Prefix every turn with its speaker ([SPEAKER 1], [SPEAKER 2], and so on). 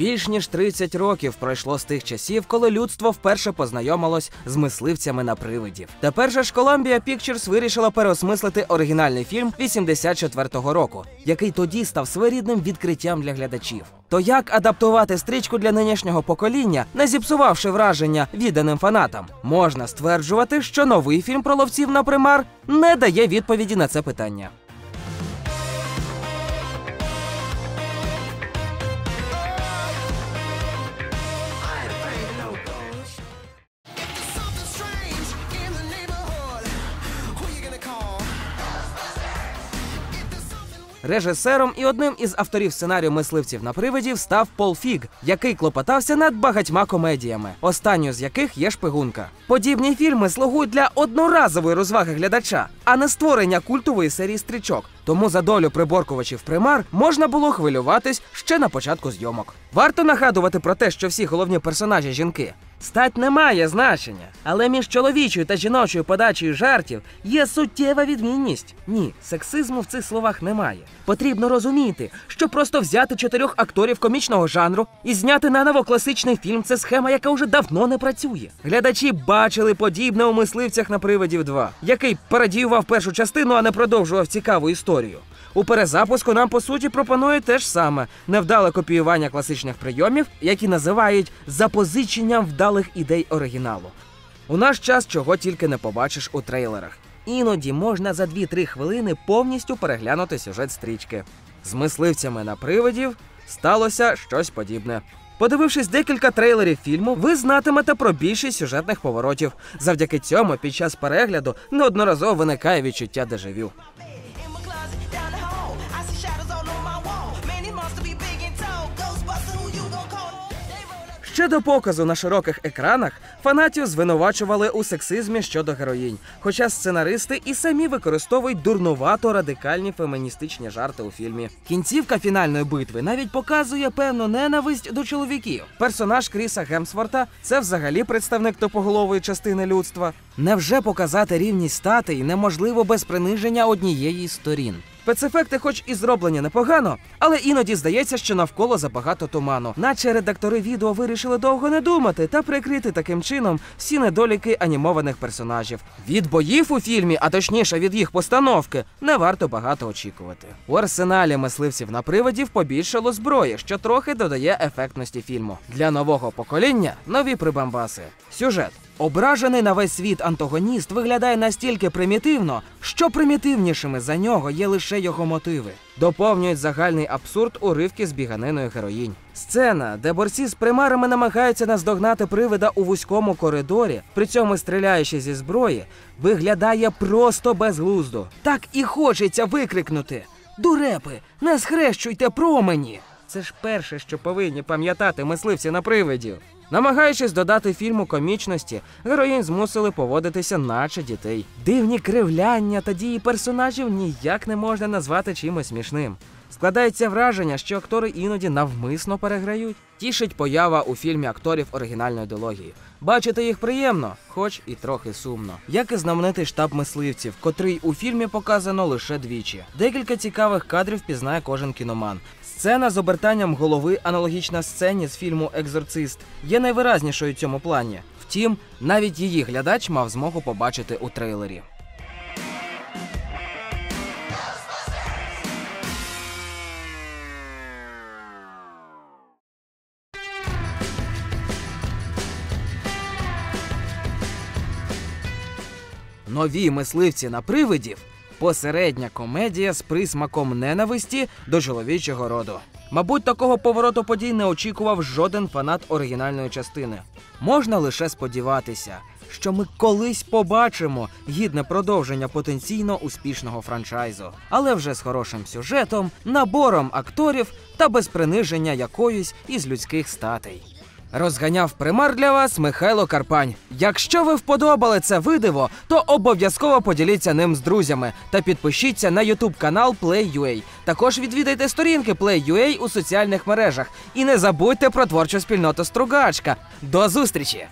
[SPEAKER 1] Більш ніж 30 років пройшло з тих часів, коли людство вперше познайомилось з мисливцями на привидів. Тепер же ж Columbia Pictures вирішила переосмислити оригінальний фільм 84-го року, який тоді став своєрідним відкриттям для глядачів. То як адаптувати стрічку для нинішнього покоління, не зіпсувавши враження відданим фанатам, можна стверджувати, що новий фільм про ловців на примар не дає відповіді на це питання. Режисером і одним із авторів сценарію мисливців на привидів став Пол Фіг, який клопотався над багатьма комедіями, останньою з яких є шпигунка. Подібні фільми слугують для одноразової розваги глядача, а не створення культової серії стрічок. Тому за долю приборкувачів примар можна було хвилюватись ще на початку зйомок. Варто нагадувати про те, що всі головні персонажі жінки. Стать не має значення, але між чоловічою та жіночою подачею жартів є суттєва відмінність. Ні, сексизму в цих словах немає. Потрібно розуміти, що просто взяти чотирьох акторів комічного жанру і зняти наново класичний фільм це схема, яка вже давно не працює. Глядачі бачили подібне у мисливцях на привидів 2, який пародіював першу частину, а не продовжував цікаву історію. У перезапуску нам по суті пропонують те ж саме невдале копіювання класичних прийомів, які називають запозиченням вдалих ідей оригіналу. У наш час чого тільки не побачиш у трейлерах. Іноді можна за 2-3 хвилини повністю переглянути сюжет стрічки. З мисливцями на привидів сталося щось подібне. Подивившись декілька трейлерів фільму, ви знатимете про більшість сюжетних поворотів. Завдяки цьому під час перегляду неодноразово виникає відчуття дежавю. Ще до показу на широких екранах фанатів звинувачували у сексизмі щодо героїнь, хоча сценаристи і самі використовують дурнувато радикальні феміністичні жарти у фільмі. Кінцівка фінальної битви навіть показує певну ненависть до чоловіків. Персонаж Кріса Гемсворта це взагалі представник топоголової частини людства. Невже показати рівність статей неможливо без приниження однієї з сторін? Спецефекти, хоч і зроблені непогано, але іноді здається, що навколо забагато туману. Наче редактори відео вирішили довго не думати та прикрити таким чином всі недоліки анімованих персонажів. Від боїв у фільмі, а точніше від їх постановки, не варто багато очікувати. У арсеналі мисливців на привидів побільшало зброї, що трохи додає ефектності фільму. Для нового покоління нові прибамбаси. Сюжет. Ображений на весь світ антагоніст виглядає настільки примітивно, що примітивнішими за нього є лише його мотиви. Доповнюють загальний абсурд уривки з біганиною героїнь. Сцена, де борці з примарами намагаються наздогнати привида у вузькому коридорі, при цьому стріляючи зі зброї, виглядає просто безглуздо. Так і хочеться викрикнути: Дурепи, не схрещуйте промені! Це ж перше, що повинні пам'ятати мисливці на привидів. Намагаючись додати фільму комічності, героїнь змусили поводитися, наче дітей. Дивні кривляння та дії персонажів ніяк не можна назвати чимось смішним. Складається враження, що актори іноді навмисно переграють. Тішить поява у фільмі акторів оригінальної ідеології. Бачити їх приємно, хоч і трохи сумно. Як і знаменитий штаб мисливців, котрий у фільмі показано лише двічі. Декілька цікавих кадрів пізнає кожен кіноман. Сцена з обертанням голови, аналогічна сцені з фільму Екзорцист, є найвиразнішою в цьому плані. Втім, навіть її глядач мав змогу побачити у трейлері. Нові мисливці на привидів посередня комедія з присмаком ненависті до чоловічого роду. Мабуть, такого повороту подій не очікував жоден фанат оригінальної частини. Можна лише сподіватися, що ми колись побачимо гідне продовження потенційно успішного франчайзу, але вже з хорошим сюжетом, набором акторів та без приниження якоїсь із людських статей. Розганяв примар для вас Михайло Карпань. Якщо ви вподобали це видиво, то обов'язково поділіться ним з друзями та підпишіться на YouTube канал Play.ua. Також відвідайте сторінки Play.ua у соціальних мережах. І не забудьте про творчу спільноту Стругачка. До зустрічі!